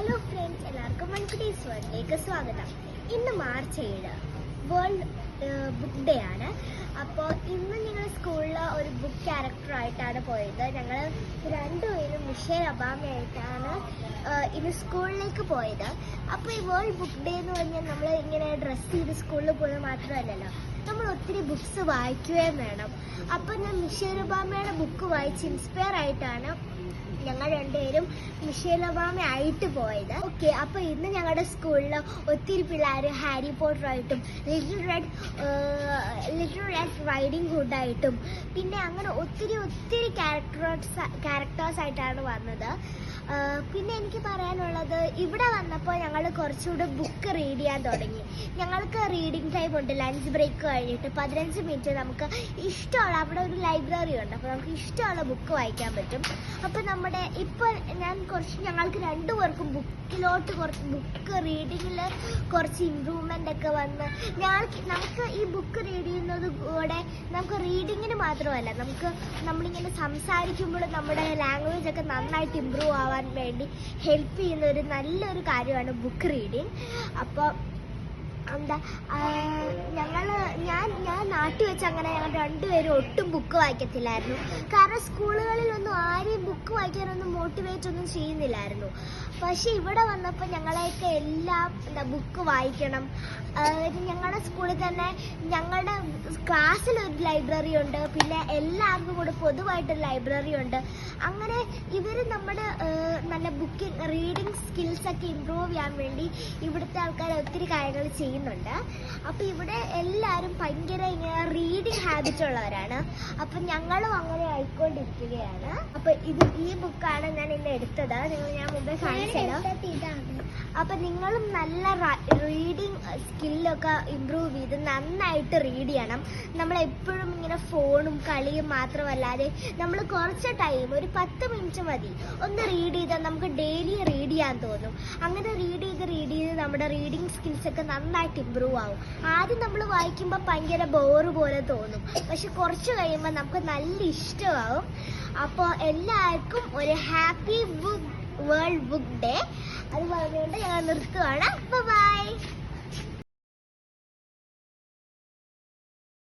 Hello friends എല്ലാവർക്കും മൺകുട്ടീസ് വേൾഡിലേക്ക് സ്വാഗതം. ഇന്ന് മാർച്ച് ഏഴ്. വേൾഡ് ബുക്ക് ഡേ ആണ്. അപ്പോൾ ഇന്ന് ഞങ്ങൾ സ്കൂളിൽ ഒരു ബുക്ക് ക്യാരക്ടറായിട്ടാണ് പോയത്. ഞങ്ങൾ രണ്ടുപേരും മിഷേൽ ഒബാമയായിട്ടാണ് ഏഹ്, ഇന്ന് സ്കൂളിലേക്ക് പോയത്. അപ്പോൾ ഈ വേൾഡ് ബുക്ക് ഡേ എന്ന് പറഞ്ഞാൽ നമ്മൾ ഇങ്ങനെ ഡ്രസ്സ് ചെയ്ത് സ്കൂളിൽ പോയത് മാത്രമല്ലല്ലോ നമ്മൾ ഒത്തിരി ബുക്ക്സ് വായിക്കുകയും വേണം. അപ്പോൾ ഞാൻ മിഷേൽ ഒബാമയുടെ ബുക്ക് വായിച്ച് ഇൻസ്പയർ ആയിട്ടാണ് ഞങ്ങൾ രണ്ടുപേരും മിഷേൽ ഒബാമ ആയിട്ട് പോയത്. ഓക്കെ അപ്പോൾ ഇന്ന് ഞങ്ങളുടെ സ്കൂളിൽ ഒത്തിരി പിള്ളേർ Harry പോട്ടറായിട്ടും little red little red riding ഹുഡായിട്ടും പിന്നെ അങ്ങനെ ഒത്തിരി ഒത്തിരി ക്യാരക്ടേഴ്സ് ആയിട്ടാണ് വന്നത്. പിന്നെ എനിക്ക് പറയാനുള്ളത് ഇവിടെ വന്നപ്പോൾ ഞങ്ങൾ കുറച്ചുകൂടെ ബുക്ക് റീഡ് ചെയ്യാൻ തുടങ്ങി. ഞങ്ങൾക്ക് റീഡിങ് ടൈം ഉണ്ട് ലഞ്ച് ബ്രേക്ക് കഴിഞ്ഞിട്ട് പതിനഞ്ച് മിനിറ്റ് നമുക്ക് ഇഷ്ടമുള്ള അവിടെ ഒരു ലൈബ്രറി ഉണ്ട് അപ്പോൾ നമുക്ക് ഇഷ്ടമുള്ള ബുക്ക് വായിക്കാൻ പറ്റും. അപ്പോൾ നമ്മുടെ ഇപ്പൊ ഞാൻ കുറച്ച് ഞങ്ങൾക്ക് രണ്ടുപേർക്കും ബുക്കിലോട്ട് കുറച്ച് ബുക്ക് റീഡിങ്ങിൽ കുറച്ച് ഇമ്പ്രൂവ്മെന്റ് ഒക്കെ വന്ന് ഞങ്ങൾക്ക് നമുക്ക് ഈ ബുക്ക് റീഡ് ചെയ്യുന്നത് കൂടെ നമുക്ക് റീഡിങ്ങിന് മാത്രമല്ല നമുക്ക് നമ്മളിങ്ങനെ സംസാരിക്കുമ്പോൾ നമ്മുടെ ലാംഗ്വേജ് ഒക്കെ നന്നായിട്ട് ഇമ്പ്രൂവ് ആവാൻ വേണ്ടി ഹെൽപ്പ് ചെയ്യുന്ന ഒരു നല്ലൊരു കാര്യമാണ് ബുക്ക് റീഡിങ് അപ്പോൾ എന്താ ഞങ്ങൾ ഞാൻ ഞാൻ നാട്ടിൽ വെച്ച് അങ്ങനെ ഞങ്ങൾ രണ്ടുപേരും ഒട്ടും ബുക്ക് വായിക്കത്തില്ലായിരുന്നു. കാരണം സ്കൂളുകളിലൊന്നും ആരെയും ബുക്ക് വായിക്കാനൊന്നും മോട്ടിവേറ്റ് ഒന്നും ചെയ്യുന്നില്ലായിരുന്നു. പക്ഷെ ഇവിടെ വന്നപ്പോൾ ഞങ്ങളെയൊക്കെ എല്ലാം എന്താ ബുക്ക് വായിക്കണം. ഞങ്ങളുടെ സ്കൂളിൽ തന്നെ ഞങ്ങളുടെ ക്ലാസ്സിൽ ഒരു ലൈബ്രറി ഉണ്ട്. പിന്നെ എല്ലാവർക്കും കൂടെ പൊതുവായിട്ടൊരു ലൈബ്രറി ഉണ്ട്. അങ്ങനെ ഇവർ നല്ല ബുക്കിംഗ് റീഡിങ് സ്കിൽസ് ഒക്കെ ഇമ്പ്രൂവ് ചെയ്യാൻ വേണ്ടി ഇവിടുത്തെ ആൾക്കാർ ഒത്തിരി കാര്യങ്ങൾ ചെയ്യുന്നുണ്ട്. അപ്പോൾ ഇവിടെ എല്ലാവരും ഭയങ്കര ഇങ്ങനെ റീഡിങ് ഹാബിറ്റ് ഉള്ളവരാണ്. അപ്പം ഞങ്ങളും അങ്ങനെ ആയിക്കൊണ്ടിരിക്കുകയാണ്. അപ്പോൾ ഇത് ഈ ബുക്കാണ് ഞാൻ ഇന്ന് എടുത്തത്. ഞാൻ മുമ്പേ കാണിച്ചത് അപ്പം നിങ്ങളും നല്ല റീഡിങ് സ്കില്ലൊക്കെ ഇമ്പ്രൂവ് ചെയ്ത് നന്നായിട്ട് റീഡ് ചെയ്യണം. നമ്മൾ എപ്പോഴും ഇങ്ങനെ ഫോണും കളിയും മാത്രമല്ലാതെ നമ്മൾ കുറച്ച് ടൈം ഒരു പത്ത് മിനിറ്റ് മതി. ഒന്ന് റീഡ് ചെയ്താൽ നമുക്ക് ഡെയിലി റീഡ് ചെയ്യാൻ തോന്നും. അങ്ങനെ റീഡ് ചെയ്ത് റീഡ് ചെയ്ത് നമ്മുടെ റീഡിങ് സ്കിൽസ് ഒക്കെ നന്നായിട്ട് ഇമ്പ്രൂവ് ആവും. ആദ്യം നമ്മൾ വായിക്കുമ്പോൾ ഭയങ്കര ബോറ് പോലെ തോന്നും. പക്ഷെ കുറച്ച് കഴിയുമ്പോൾ നമുക്ക് നല്ല ഇഷ്ടമാവും. അപ്പോൾ എല്ലാവർക്കും ഒരു happy book world book day അത് പറഞ്ഞുകൊണ്ട് ഞാൻ നിർത്തുവാണ്. ബൈ